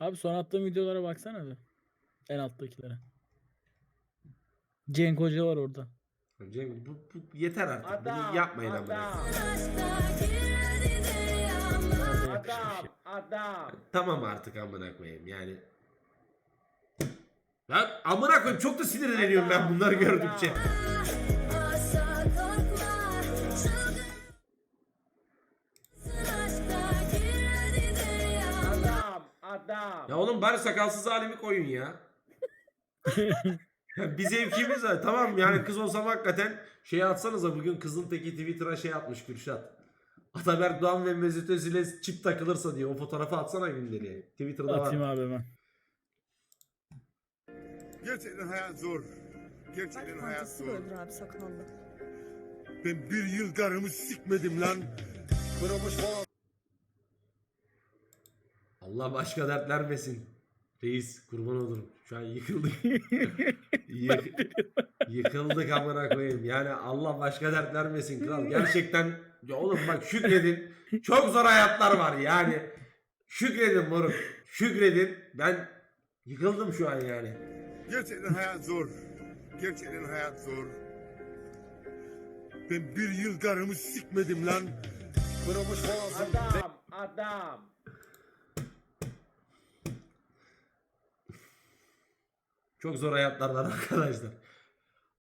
Abi son attığım videolara baksana bir. En alttakilere. Cenk Hoca var orada. Cem bu, bu yeter artık. Adam, Bunu yapmayın adam, adam, adam. Tamam artık amına koyayım yani. Lan amına koyayım çok da sinirleniyorum ben bunları gördükçe. Adam, adam. Ya oğlum bari sakalsız halimi koyun ya. ya bir zevkimiz var. Tamam yani kız olsam hakikaten şey atsanıza bugün kızın teki Twitter'a şey atmış Kürşat. Ataberk Doğan ve Mesut Özil'e çip takılırsa diye o fotoğrafı atsana gündeliğe. Twitter'da Atayım var. abi hemen. Gerçekten hayat zor. Gerçekten hayat fantezi zor. öldür abi sakallı. Ben bir yıl karımı sikmedim lan. Kırılmış falan. Allah başka dert vermesin. Reis kurban olurum. Şu an yıkıldık. Yık- yıkıldık amına koyayım. Yani Allah başka dert vermesin kral. Gerçekten ya oğlum bak şükredin. Çok zor hayatlar var yani. Şükredin moruk. Şükredin. Ben yıkıldım şu an yani. Gerçekten hayat zor. Gerçekten hayat zor. Ben bir yıl karımı sikmedim lan. Kırılmış boğazım. Adam, adam. Çok zor hayatlar var arkadaşlar.